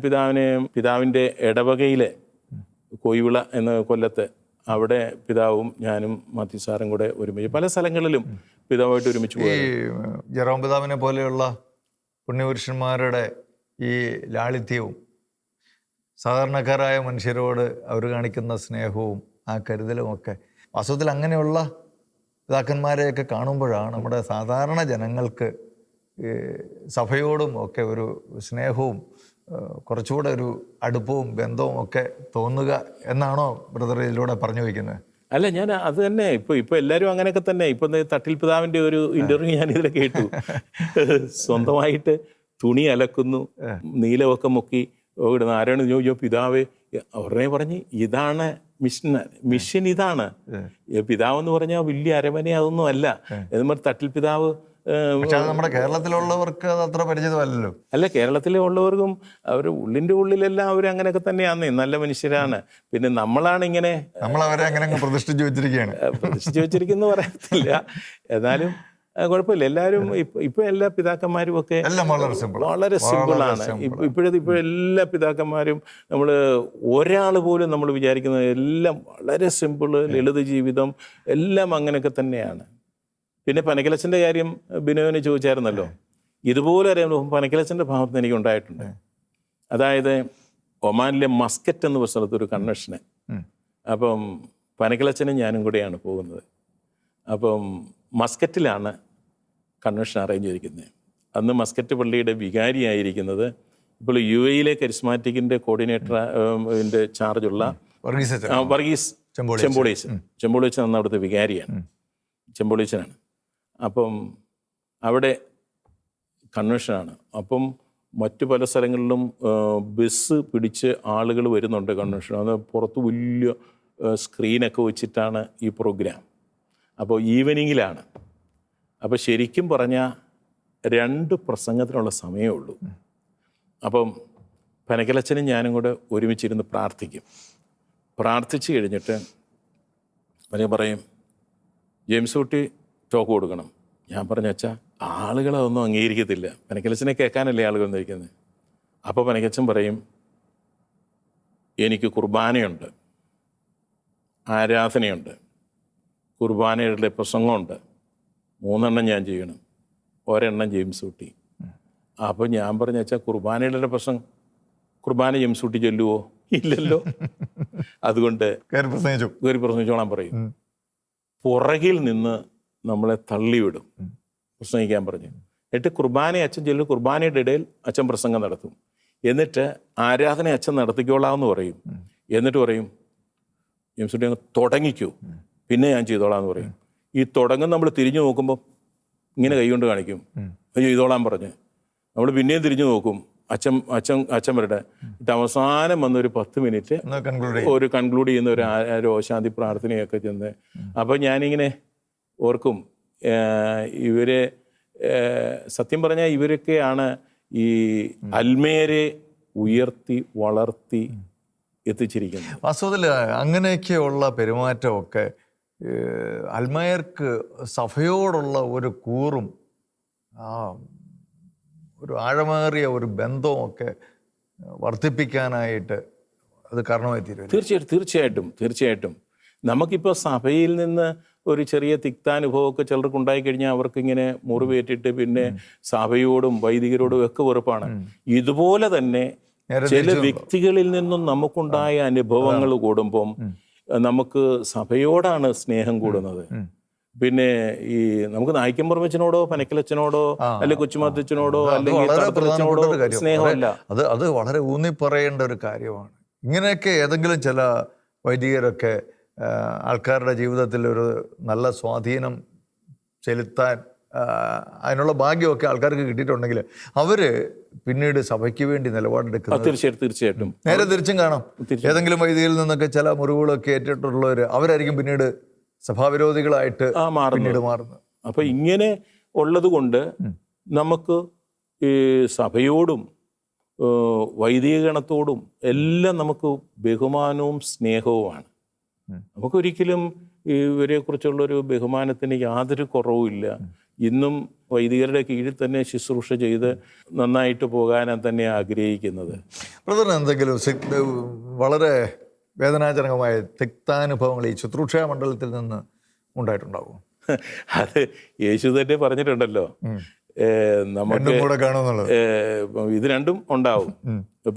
പിതാവിനെ പിതാവിന്റെ ഇടവകയിലെ കൊയ്വിള എന്ന കൊല്ലത്ത് അവിടെ പിതാവും ഞാനും മാത്യു സാറും കൂടെ ഒരുമിച്ച് പല സ്ഥലങ്ങളിലും പിതാവായിട്ട് ഒരുമിച്ച് പോയി ജെറോം പിതാവിനെ പോലെയുള്ള പുണ്യപുരുഷന്മാരുടെ ഈ ലാളിത്യവും സാധാരണക്കാരായ മനുഷ്യരോട് അവർ കാണിക്കുന്ന സ്നേഹവും ആ കരുതലുമൊക്കെ വാസ്തവത്തിൽ അങ്ങനെയുള്ള പിതാക്കന്മാരെയൊക്കെ കാണുമ്പോഴാണ് നമ്മുടെ സാധാരണ ജനങ്ങൾക്ക് സഭയോടും ഒക്കെ ഒരു സ്നേഹവും കുറച്ചുകൂടെ ഒരു അടുപ്പവും ബന്ധവും ഒക്കെ തോന്നുക എന്നാണോ ബ്രദർ ഇതിലൂടെ പറഞ്ഞു വയ്ക്കുന്നത്? അല്ല ഞാൻ അത് തന്നെ. ഇപ്പൊ ഇപ്പൊ എല്ലാവരും അങ്ങനെയൊക്കെ തന്നെ. ഇപ്പൊ തട്ടിൽ പിതാവിന്റെ ഒരു ഇന്റർവ്യൂ ഞാൻ ഇതിൽ കേട്ടു. സ്വന്തമായിട്ട് തുണി അലക്കുന്നു നീലമൊക്കെ മുക്കി ഇടുന്ന ആരാണ് ചോദിച്ചോ പിതാവ്? ഉടനെ പറഞ്ഞ് ഇതാണ് മിഷൻ മിഷൻ ഇതാണ്. പിതാവ് എന്ന് പറഞ്ഞാൽ വലിയ അരമന അതൊന്നും അല്ല എന്ന് തട്ടിൽ പിതാവ് നമ്മുടെ കേരളത്തിലുള്ളവർക്ക് അത് അത്ര പരിചിതമല്ലല്ലോ. അല്ല കേരളത്തിലുള്ളവർക്കും അവർ ഉള്ളിന്റെ ഉള്ളിലെല്ലാം അവർ അങ്ങനെയൊക്കെ തന്നെയാന്ന് നല്ല മനുഷ്യരാണ്. പിന്നെ നമ്മളാണ് ഇങ്ങനെ നമ്മൾ അവരെ അങ്ങനെ പ്രതിഷ്ഠിച്ചു വെച്ചിരിക്കുകയാണ്. പ്രതിഷ്ഠിച്ചു വെച്ചിരിക്കുന്നു പറയത്തില്ല. എന്നാലും കുഴപ്പമില്ല. എല്ലാവരും ഇപ്പൊ എല്ലാ പിതാക്കന്മാരും ഒക്കെ വളരെ സിമ്പിളാണ്. ഇപ്പോഴത്തെ ഇപ്പോൾ എല്ലാ പിതാക്കന്മാരും നമ്മൾ ഒരാൾ പോലും നമ്മൾ വിചാരിക്കുന്നത് എല്ലാം വളരെ സിമ്പിൾ ലളിത ജീവിതം എല്ലാം അങ്ങനെയൊക്കെ തന്നെയാണ്. പിന്നെ പനക്കിലച്ചന്റെ കാര്യം ബിനോവിന് ചോദിച്ചായിരുന്നല്ലോ. ഇതുപോലെ അനുഭവം പനക്കലച്ചന്റെ ഭാഗത്ത് നിന്ന് എനിക്ക് ഉണ്ടായിട്ടുണ്ട് അതായത് ഒമാനിലെ മസ്കറ്റ് എന്ന സ്ഥലത്ത് ഒരു കൺവെൻഷന്. അപ്പം പനക്കിലച്ചനും ഞാനും കൂടെയാണ് പോകുന്നത്. അപ്പം മസ്കറ്റിലാണ് കൺവെൻഷൻ അറേഞ്ച് ചെയ്തിരിക്കുന്നത്. അന്ന് മസ്കറ്റ് പള്ളിയുടെ വികാരിയായിരിക്കുന്നത് ഇപ്പോൾ യു എയിലെ കരിസ്മാറ്റിക്കിന്റെ കോർഡിനേറ്റർ ചാർജുള്ള വർഗീസ് ചെമ്പോളീസ് ചെമ്പോളീസ് അന്ന് അവിടുത്തെ വികാരിയാണ്. ചെമ്പോളീച്ചനാണ് അപ്പം അവിടെ കൺവെൻഷനാണ്. അപ്പം മറ്റു പല സ്ഥലങ്ങളിലും ബസ് പിടിച്ച് ആളുകൾ വരുന്നുണ്ട് കൺവെൻഷൻ അത് പുറത്ത് വലിയ സ്ക്രീനൊക്കെ വെച്ചിട്ടാണ് ഈ പ്രോഗ്രാം. അപ്പോൾ ഈവനിങ്ങിലാണ്. അപ്പോൾ ശരിക്കും പറഞ്ഞാൽ രണ്ട് പ്രസംഗത്തിനുള്ള സമയമേ ഉള്ളൂ. അപ്പം പനകലച്ചനും ഞാനും കൂടെ ഒരുമിച്ചിരുന്ന് പ്രാർത്ഥിക്കും. പ്രാർത്ഥിച്ചു കഴിഞ്ഞിട്ട് അവനെ പറയും ജെയിംസ് കുട്ടി ടോക്ക് കൊടുക്കണം. ഞാൻ പറഞ്ഞു അച്ഛാ ആളുകൾ അതൊന്നും അംഗീകരിക്കത്തില്ല. പനക്കലച്ചനെ കേൾക്കാനല്ലേ ആളുകൾ വന്നിരിക്കുന്നത്? അപ്പോൾ പനക്കച്ചൻ പറയും എനിക്ക് കുർബാനയുണ്ട്. ആരാധനയുണ്ട്. കുർബാനയുടെ പ്രസംഗമുണ്ട്. മൂന്നെണ്ണം ഞാൻ ചെയ്യണം. ഒരെണ്ണം ജെയിംസ് കുട്ടി. അപ്പോൾ ഞാൻ പറഞ്ഞ വെച്ചാൽ കുർബാനയുടെ പ്രസംഗം കുർബാന ജെയിംസ് കുട്ടി ചൊല്ലുവോ? ഇല്ലല്ലോ. അതുകൊണ്ട് കയറി പ്രസംഗിച്ചോളാൻ പറയും. പുറകിൽ നിന്ന് നമ്മളെ തള്ളിവിടും. പ്രസംഗിക്കാൻ പറഞ്ഞു. എന്നിട്ട് കുർബാന അച്ഛൻ ചെല്ലു കുർബാനയുടെ ഇടയിൽ അച്ഛൻ പ്രസംഗം നടത്തും. എന്നിട്ട് ആരാധന അച്ഛൻ നടത്തിക്കോളാമെന്ന് പറയും. എന്നിട്ട് പറയും ജെയിംസ് അങ്ങ് തുടങ്ങിക്കൂ. പിന്നെ ഞാൻ ചെയ്തോളാം എന്ന് പറയും. ഈ തുടങ്ങും നമ്മൾ തിരിഞ്ഞു നോക്കുമ്പോൾ ഇങ്ങനെ കൈകൊണ്ട് കാണിക്കും. അത് ചെയ്തോളാം പറഞ്ഞ്. നമ്മൾ പിന്നെയും തിരിഞ്ഞു നോക്കും. അച്ഛൻ അച്ഛൻ അച്ഛൻ വരട്ടെ. എന്നിട്ട് അവസാനം വന്നൊരു പത്ത് മിനിറ്റ് ഒരു കൺക്ലൂഡ് ചെയ്യുന്ന ഒരു രോഗശാന്തി ശാന്തി പ്രാർത്ഥനയൊക്കെ ചെന്ന് അപ്പോൾ ഞാനിങ്ങനെ ഓർക്കും. ഇവരെ സത്യം പറഞ്ഞാൽ ഇവരൊക്കെയാണ് ഈ അൽമേരെ ഉയർത്തി വളർത്തി എത്തിച്ചിരിക്കുന്നത്. വാസ്തവത്തിൽ അങ്ങനെയൊക്കെയുള്ള പെരുമാറ്റമൊക്കെ അൽമേർക്ക് അൽമയർക്ക് സഭയോടുള്ള ഒരു കൂറും ആ ഒരു ആഴമേറിയ ഒരു ബന്ധവും ഒക്കെ വർദ്ധിപ്പിക്കാനായിട്ട് അത് കാരണമായി തീരും തീർച്ചയായിട്ടും തീർച്ചയായിട്ടും തീർച്ചയായിട്ടും. നമുക്കിപ്പോൾ സഭയിൽ നിന്ന് ഒരു ചെറിയ തിക്താനുഭവമൊക്കെ ചിലർക്ക് ഉണ്ടായി കഴിഞ്ഞാൽ അവർക്ക് ഇങ്ങനെ മുറിവേറ്റിട്ട് പിന്നെ സഭയോടും വൈദികരോടും ഒക്കെ വെറുപ്പാണ് ഇതുപോലെ തന്നെ ചില വ്യക്തികളിൽ നിന്നും നമുക്കുണ്ടായ അനുഭവങ്ങൾ കൂടുമ്പം നമുക്ക് സഭയോടാണ് സ്നേഹം കൂടുന്നത്. പിന്നെ ഈ നമുക്ക് നായിക്കം പുറമച്ചനോടോ പനക്കലച്ചനോടോ അല്ലെ കൊച്ചുമാത്തച്ഛനോടോ അല്ലെങ്കിൽ തടത്തലച്ചനോടോ സ്നേഹമല്ല. അത് അത് വളരെ ഊന്നി പറയേണ്ട ഒരു കാര്യമാണ്. ഇങ്ങനെയൊക്കെ ഏതെങ്കിലും ചില വൈദികരൊക്കെ ആൾക്കാരുടെ ജീവിതത്തിൽ ഒരു നല്ല സ്വാധീനം ചെലുത്താൻ അതിനുള്ള ഭാഗ്യമൊക്കെ ആൾക്കാർക്ക് കിട്ടിയിട്ടുണ്ടെങ്കിൽ അവർ പിന്നീട് സഭയ്ക്ക് വേണ്ടി നിലപാടെടുക്കുന്നത് തീർച്ചയായിട്ടും തീർച്ചയായിട്ടും. നേരെ തിരിച്ചും കാണാം. ഏതെങ്കിലും വൈദികയിൽ നിന്നൊക്കെ ചില മുറിവുകളൊക്കെ ഏറ്റിട്ടുള്ളവർ അവരായിരിക്കും പിന്നീട് സഭാവിരോധികളായിട്ട് പിന്നീട് മാറുന്നത്. അപ്പൊ ഇങ്ങനെ ഉള്ളത് കൊണ്ട് നമുക്ക് ഈ സഭയോടും വൈദികഗണത്തോടും എല്ലാം നമുക്ക് ബഹുമാനവും സ്നേഹവുമാണ്. നമുക്കൊരിക്കലും ഇവരെ കുറിച്ചുള്ളൊരു ബഹുമാനത്തിന് യാതൊരു കുറവുമില്ല. ഇന്നും വൈദികരുടെ കീഴിൽ തന്നെ ശുശ്രൂഷ ചെയ്ത് നന്നായിട്ട് പോകാനാണ് തന്നെ ആഗ്രഹിക്കുന്നത്. ബ്രദറിന് എന്തെങ്കിലും വളരെ വേദനാജനകമായ തിക്താനുഭവങ്ങൾ ഈ ശുശ്രൂഷാ മണ്ഡലത്തിൽ നിന്ന് ഉണ്ടായിട്ടുണ്ടാവും? അത് യേശു തന്നെ പറഞ്ഞിട്ടുണ്ടല്ലോ. നമ്മുടെ നമുക്ക് ഇത് രണ്ടും ഉണ്ടാവും.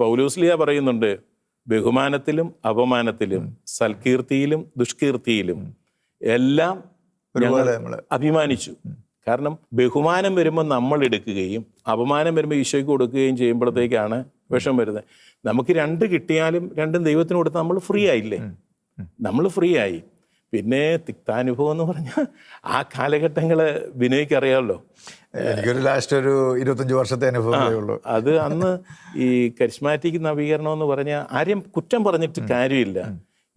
പൗലൂസ്ലിയ പറയുന്നുണ്ട് ബഹുമാനത്തിലും അപമാനത്തിലും സൽകീർത്തിയിലും ദുഷ്കീർത്തിയിലും എല്ലാം ഞങ്ങൾ അഭിമാനിച്ചു. കാരണം ബഹുമാനം വരുമ്പോൾ നമ്മൾ എടുക്കുകയും അപമാനം വരുമ്പോൾ ഈശോയ്ക്ക് കൊടുക്കുകയും ചെയ്യുമ്പോഴത്തേക്കാണ് വിഷം വരുന്നത്. നമുക്ക് രണ്ട് കിട്ടിയാലും രണ്ടും ദൈവത്തിന് കൊടുത്താൽ നമ്മൾ ഫ്രീ ആയില്ലേ? നമ്മൾ ഫ്രീ ആയി. പിന്നെ തിക്താനുഭവം എന്ന് പറഞ്ഞാൽ ആ കാലഘട്ടങ്ങൾ വിനയ്ക്ക് അറിയാമല്ലോ എനിക്കൊരു ലാസ്റ്റ് ഒരു ഇരുപത്തഞ്ച് വർഷത്തെ അനുഭവമേ ഉള്ളൂ. അത് അന്ന് ഈ കരിസ്മാറ്റിക് നവീകരണം എന്ന് പറഞ്ഞാൽ ആരെയും കുറ്റം പറഞ്ഞിട്ട് കാര്യമില്ല.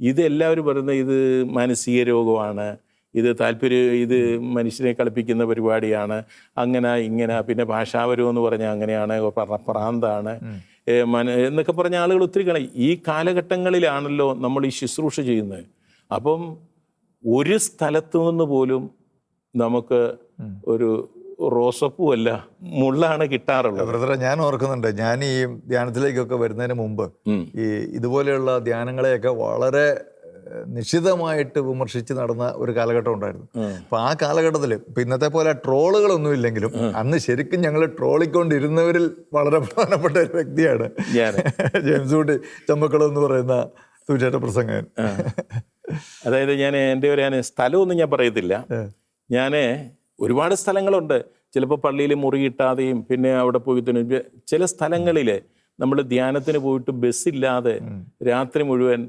ഇത് എല്ലാവരും പറയുന്നത് ഇത് മാനസിക രോഗമാണ് ഇത് താല്പര്യം ഇത് മനുഷ്യനെ കളിപ്പിക്കുന്ന പരിപാടിയാണ് അങ്ങനെ ഇങ്ങനെ പിന്നെ ഭാഷാപരവും എന്ന് പറഞ്ഞാൽ അങ്ങനെയാണ് പറഞ്ഞ പ്രാന്താണ്. എന്നൊക്കെ പറഞ്ഞ ആളുകൾ ഒത്തിരി ഈ കാലഘട്ടങ്ങളിലാണല്ലോ നമ്മൾ ഈ ശുശ്രൂഷ ചെയ്യുന്നത്. അപ്പം ഒരു സ്ഥലത്തു നിന്ന് പോലും നമുക്ക് ഒരു റോസപ്പൂ അല്ല മുള്ളാണ് കിട്ടാറുള്ളത്. ബ്രദറെ ഞാൻ ഓർക്കുന്നുണ്ട്. ഞാൻ ഈ ധ്യാനത്തിലേക്കൊക്കെ വരുന്നതിന് മുമ്പ്. ഈ ഇതുപോലെയുള്ള ധ്യാനങ്ങളെയൊക്കെ വളരെ നിശ്ചിതമായിട്ട് നിശിതമായിട്ട് വിമർശിച്ച് നടന്ന ഒരു കാലഘട്ടം ഉണ്ടായിരുന്നു. അപ്പൊ ആ കാലഘട്ടത്തിൽ ഇപ്പൊ ഇന്നത്തെ പോലെ ട്രോളുകളൊന്നും ഇല്ലെങ്കിലും അന്ന് ശരിക്കും ഞങ്ങൾ ട്രോളിക്കൊണ്ടിരുന്നവരിൽ വളരെ പ്രധാനപ്പെട്ട ഒരു വ്യക്തിയാണ്. ജെയിംസ് കുട്ടി ചമ്പക്കുളം എന്ന് പറയുന്ന തൂച്ചേട്ട പ്രസംഗൻ അതായത് ഞാൻ എന്റെ ഒരു ഞാൻ സ്ഥലമൊന്നും ഞാൻ പറയത്തില്ല. ഞാൻ ഒരുപാട് സ്ഥലങ്ങളുണ്ട്. ചിലപ്പോൾ പള്ളിയിൽ മുറി കിട്ടാതെയും പിന്നെ അവിടെ പോയി ചില സ്ഥലങ്ങളിൽ നമ്മൾ ധ്യാനത്തിന് പോയിട്ട് ബസ്സില്ലാതെ രാത്രി മുഴുവൻ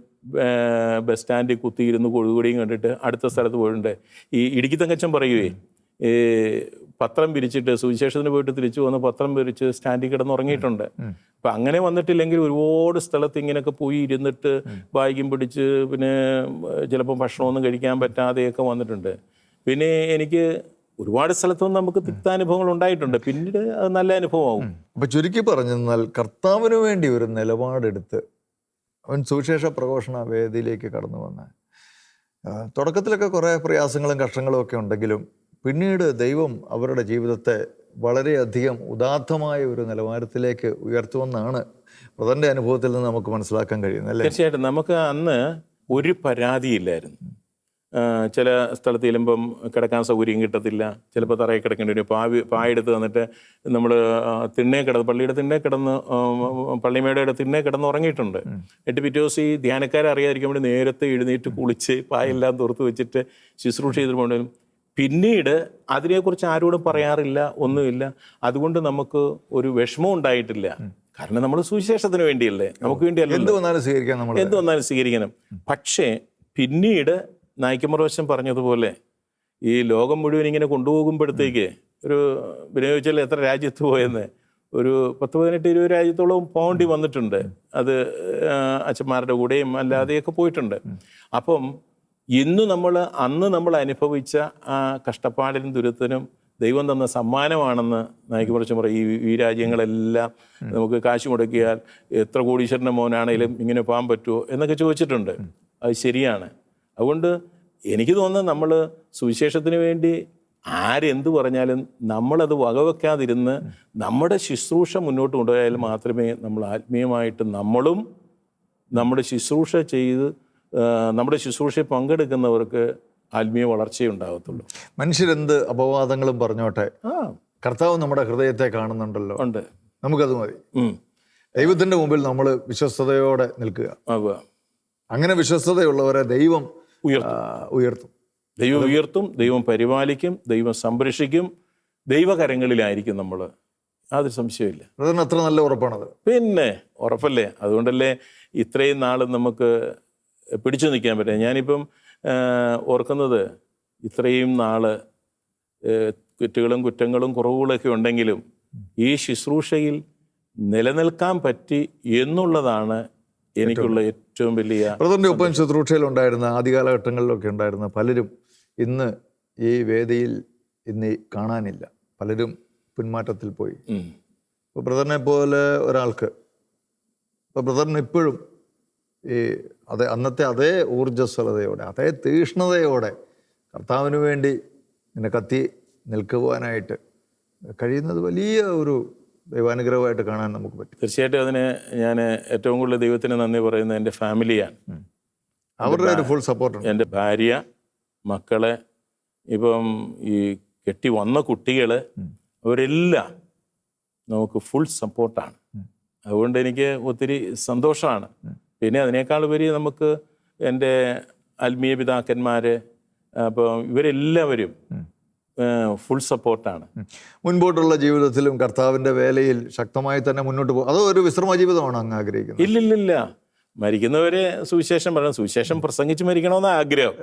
ബസ് സ്റ്റാൻഡിൽ കുത്തിയിരുന്ന് കൊഴുകുടിയും കണ്ടിട്ട് അടുത്ത സ്ഥലത്ത് പോയിട്ടുണ്ട്. ഈ ഇടുക്കി തങ്കച്ചൻ പറയുവേ ഈ പത്രം പിരിച്ചിട്ട് സുവിശേഷത്തിന് പോയിട്ട് തിരിച്ചു വന്ന് പത്രം പിരിച്ച് സ്റ്റാൻഡിൽ കിടന്ന് ഉറങ്ങിയിട്ടുണ്ട്. അപ്പം അങ്ങനെ വന്നിട്ടില്ലെങ്കിൽ ഒരുപാട് സ്ഥലത്ത് ഇങ്ങനെയൊക്കെ പോയി ഇരുന്നിട്ട് ബാഗും പിടിച്ച് പിന്നെ ചിലപ്പോൾ ഭക്ഷണമൊന്നും കഴിക്കാൻ പറ്റാതെയൊക്കെ വന്നിട്ടുണ്ട്. പിന്നെ എനിക്ക് ഒരുപാട് സ്ഥലത്തൊന്നും നമുക്ക് തിക്താനുഭവങ്ങൾ ഉണ്ടായിട്ടുണ്ട്. പിന്നീട് അത് നല്ല അനുഭവമാകും അപ്പൊ ചുരുക്കി പറഞ്ഞെന്നാൽ കർത്താവിന് വേണ്ടി ഒരു നിലപാടെടുത്ത് അവൻ സുവിശേഷ പ്രഘോഷണ വേദിയിലേക്ക് കടന്നു വന്ന. തുടക്കത്തിലൊക്കെ കുറേ പ്രയാസങ്ങളും കഷ്ടങ്ങളും ഒക്കെ ഉണ്ടെങ്കിലും പിന്നീട് ദൈവം അവരുടെ ജീവിതത്തെ വളരെയധികം ഉദാത്തമായ ഒരു നിലവാരത്തിലേക്ക് ഉയർത്തുമെന്നാണ് പ്രധാന്റെ അനുഭവത്തിൽ നിന്ന് നമുക്ക് മനസ്സിലാക്കാൻ കഴിയുന്നത് അല്ലേ? തീർച്ചയായിട്ടും. നമുക്ക് അന്ന് ഒരു പരാതിയില്ലായിരുന്നു. ചില സ്ഥലത്ത് ചെല്ലുമ്പം കിടക്കാൻ സൗകര്യം കിട്ടത്തില്ല. ചിലപ്പോൾ തറയിൽ കിടക്കേണ്ടി വരും. പാവി പായെടുത്ത് തന്നിട്ട് നമ്മൾ തിണ്ണേ കിടന്ന് പള്ളിയുടെ തിണ്ണേ കിടന്ന് പള്ളിമേടയുടെ തിണ്ണേ കിടന്ന് ഉറങ്ങിയിട്ടുണ്ട്. എട്ട് പിറ്റേ ദിവസം ഈ ധ്യാനക്കാരെ അറിയാതിരിക്കാൻ വേണ്ടി നേരത്തെ എഴുന്നേറ്റ് കുളിച്ച് പായെല്ലാം തുറത്ത് വെച്ചിട്ട് ശുശ്രൂഷ ചെയ്തിട്ട് പോകേണ്ടി പിന്നീട് അതിനെക്കുറിച്ച് ആരോടും പറയാറില്ല ഒന്നുമില്ല. അതുകൊണ്ട് നമുക്ക് ഒരു വിഷമം ഉണ്ടായിട്ടില്ല. കാരണം നമ്മൾ സുവിശേഷത്തിന് വേണ്ടിയല്ലേ? നമുക്ക് വേണ്ടിയല്ല എന്ത് വന്നാലും സ്വീകരിക്കാം നമ്മൾ എന്ത് വന്നാലും സ്വീകരിക്കണം. പക്ഷേ പിന്നീട് നായിക്കമറവശം പറഞ്ഞതുപോലെ ഈ ലോകം മുഴുവൻ ഇങ്ങനെ കൊണ്ടുപോകുമ്പോഴത്തേക്ക് ഒരു വിനിയോഗിച്ചാൽ എത്ര രാജ്യത്ത് പോയെന്ന്? ഒരു പത്ത് പതിനെട്ട് ഇരുപത് രാജ്യത്തോളം പോകേണ്ടി വന്നിട്ടുണ്ട്. അത് അച്ഛന്മാരുടെ കൂടെയും അല്ലാതെയൊക്കെ പോയിട്ടുണ്ട്. അപ്പം ഇന്ന് നമ്മൾ അന്ന് നമ്മൾ അനുഭവിച്ച ആ കഷ്ടപ്പാടിനും ദുരിതത്തിനും ദൈവം തന്ന സമ്മാനമാണെന്ന് നായികമറിച്ച് പറയും. ഈ ഈ രാജ്യങ്ങളെല്ലാം നമുക്ക് കാശ് മുടക്കിയാൽ എത്ര കോടീശ്വരന്റെ മോനാണേലും ഇങ്ങനെ പോകാൻ പറ്റുമോ എന്നൊക്കെ ചോദിച്ചിട്ടുണ്ട്. അത് ശരിയാണ്. അതുകൊണ്ട് എനിക്ക് തോന്നുന്നത് നമ്മൾ സുവിശേഷത്തിന് വേണ്ടി ആരെന്ത് പറഞ്ഞാലും നമ്മളത് വകവെക്കാതിരുന്ന് നമ്മുടെ ശുശ്രൂഷ മുന്നോട്ട് കൊണ്ടുപോയാൽ മാത്രമേ നമ്മൾ ആത്മീയമായിട്ട് നമ്മളും നമ്മുടെ ശുശ്രൂഷ ചെയ്ത് നമ്മുടെ ശുശ്രൂഷയിൽ പങ്കെടുക്കുന്നവർക്ക് ആത്മീയ വളർച്ചയുണ്ടാകത്തുള്ളൂ മനുഷ്യരെന്ത് അപവാദങ്ങളും പറഞ്ഞോട്ടെ? ആ. കർത്താവ് നമ്മുടെ ഹൃദയത്തെ കാണുന്നുണ്ടല്ലോ. ഉണ്ട്. നമുക്കത് മതി. ദൈവത്തിന്റെ മുമ്പിൽ നമ്മൾ വിശ്വസ്തയോടെ നിൽക്കുക. അങ്ങനെ വിശ്വസ്തതയുള്ളവരെ ദൈവം ഉയർത്തും. ദൈവം ഉയർത്തും ദൈവം പരിപാലിക്കും ദൈവം സംരക്ഷിക്കും ദൈവകരങ്ങളിലായിരിക്കും നമ്മൾ യാതൊരു സംശയമില്ല അതിന് അത്ര നല്ല ഉറപ്പാണത്. പിന്നെ ഉറപ്പല്ലേ? അതുകൊണ്ടല്ലേ ഇത്രയും നാൾ നമുക്ക് പിടിച്ചു നിൽക്കാൻ പറ്റുക ഞാനിപ്പം ഓർക്കുന്നത് ഇത്രയും നാൾ കുറ്റുകളും കുറ്റങ്ങളും കുറവുകളൊക്കെ ഉണ്ടെങ്കിലും ഈ ശുശ്രൂഷയിൽ നിലനിൽക്കാൻ പറ്റി എന്നുള്ളതാണ് എനിക്കുള്ള ഏറ്റവും വലിയ ബ്രദറിന്റെ ഒപ്പം ശുശ്രൂഷയിൽ ഉണ്ടായിരുന്ന ആദ്യകാലഘട്ടങ്ങളിലൊക്കെ ഉണ്ടായിരുന്ന പലരും ഇന്ന് ഈ വേദിയിൽ ഇന്ന് കാണാനില്ല. പലരും പിന്മാറ്റത്തിൽ പോയി. ഇപ്പോൾ ബ്രദറിനെ പോലെ ഒരാൾക്ക് ഇപ്പോൾ ബ്രദറിന് ഇപ്പോഴും ഈ അതേ അന്നത്തെ അതേ ഊർജസ്വലതയോടെ അതേ തീഷ്ണതയോടെ കർത്താവിന് വേണ്ടി ഇങ്ങനെ കത്തി നിൽക്കുവാനായിട്ട് കഴിയുന്നത് വലിയ ഒരു ദൈവാനുഗ്രഹമായിട്ട് കാണാൻ നമുക്ക് പറ്റും. തീർച്ചയായിട്ടും അതിന് ഞാൻ ഏറ്റവും കൂടുതൽ ദൈവത്തിന് നന്ദി പറയുന്നത് എന്റെ ഫാമിലിയാണ്. അവരുടെ ഒരു ഫുൾ സപ്പോർട്ട് എന്റെ ഭാര്യ മക്കളെ ഇപ്പം ഈ കെട്ടി വന്ന കുട്ടികൾ അവരെല്ലാം നമുക്ക് ഫുൾ സപ്പോർട്ടാണ് അതുകൊണ്ട് എനിക്ക് ഒത്തിരി സന്തോഷമാണ്. പിന്നെ അതിനേക്കാൾ ഉപരി നമുക്ക് എന്റെ ആത്മീയ പിതാക്കന്മാർ അപ്പോൾ ഇവരെല്ലാവരും ഫുൾ സപ്പോർട്ടാണ് മുൻപോട്ടുള്ള ജീവിതത്തിലും കർത്താവിന്റെ വേലയിൽ ശക്തമായി തന്നെ മുന്നോട്ട് പോകും അതോ ഒരു വിശ്രമ ജീവിതമാണ് അങ്ങ് ആഗ്രഹിക്കുന്നത്? ഇല്ലില്ലില്ല. മരിക്കുന്നവരെ സുവിശേഷം പറയണം. സുവിശേഷം പ്രസംഗിച്ച് മരിക്കണമെന്ന് ആഗ്രഹം.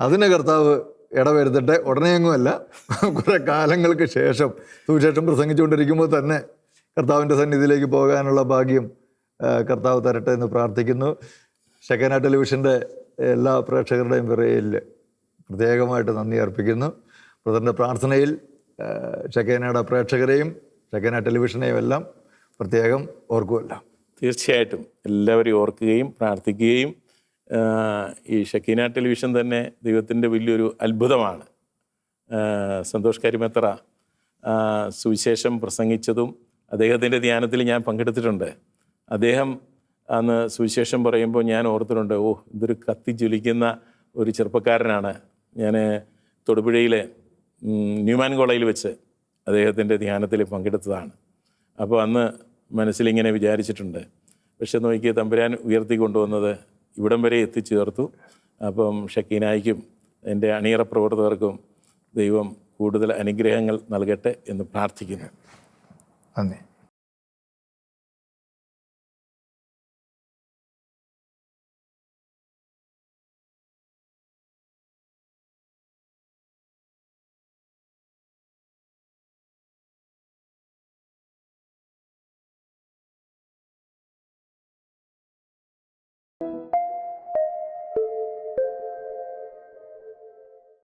അതിന് കർത്താവ് ഇടവരുത്തട്ടെ. ഉടനെയൊന്നുമല്ല കുറെ കാലങ്ങൾക്ക് ശേഷം സുവിശേഷം പ്രസംഗിച്ചുകൊണ്ടിരിക്കുമ്പോൾ തന്നെ കർത്താവിന്റെ സന്നിധിയിലേക്ക് പോകാനുള്ള ഭാഗ്യം കർത്താവ് തരട്ടെ എന്ന് പ്രാർത്ഥിക്കുന്നു. ഷെക്കന ടെലിവിഷന്റെ എല്ലാ പ്രേക്ഷകരുടെയും പിറയിൽ പ്രത്യേകമായിട്ട് നന്ദി അർപ്പിക്കുന്നു. ബ്രദറിന്റെ പ്രാർത്ഥനയിൽ ചെക്കേനയുടെ പ്രേക്ഷകരെയും ചെക്കേന ടെലിവിഷനെയും എല്ലാം പ്രത്യേകം ഓർക്കുമല്ലോ തീർച്ചയായിട്ടും എല്ലാവരെയും ഓർക്കുകയും പ്രാർത്ഥിക്കുകയും ഈ ഷക്കീന ടെലിവിഷൻ തന്നെ ദൈവത്തിന്റെ വലിയൊരു അത്ഭുതമാണ്. സന്തോഷ് കരിമെത്ര സുവിശേഷം പ്രസംഗിച്ചതും അദ്ദേഹത്തിന്റെ ധ്യാനത്തിൽ ഞാൻ പങ്കെടുത്തിട്ടുണ്ട്. അദ്ദേഹം അന്ന് സുവിശേഷം പറയുമ്പോൾ ഞാൻ ഓർത്തിട്ടുണ്ട് ഓ ഇതൊരു കത്തി ജ്വലിക്കുന്ന ഒരു ചെറുപ്പക്കാരനാണ്. ഞാൻ തൊടുപുഴയിലെ ന്യൂമാൻ കോളേജിൽ വെച്ച് അദ്ദേഹത്തിന്റെ ധ്യാനത്തിൽ പങ്കെടുത്തതാണ്. അപ്പോൾ അന്ന് മനസ്സിലിങ്ങനെ വിചാരിച്ചിട്ടുണ്ട്. പക്ഷെ നോക്കി തമ്പുരാൻ ഉയർത്തി കൊണ്ടുവന്നത് ഇവിടം വരെ എത്തിച്ചേർത്തു. അപ്പം ഷക്കീനായിക്കും എന്റെ അണിയറ പ്രവർത്തകർക്കും ദൈവം കൂടുതൽ അനുഗ്രഹങ്ങൾ നൽകട്ടെ എന്ന് പ്രാർത്ഥിക്കുന്നു. നന്ദി.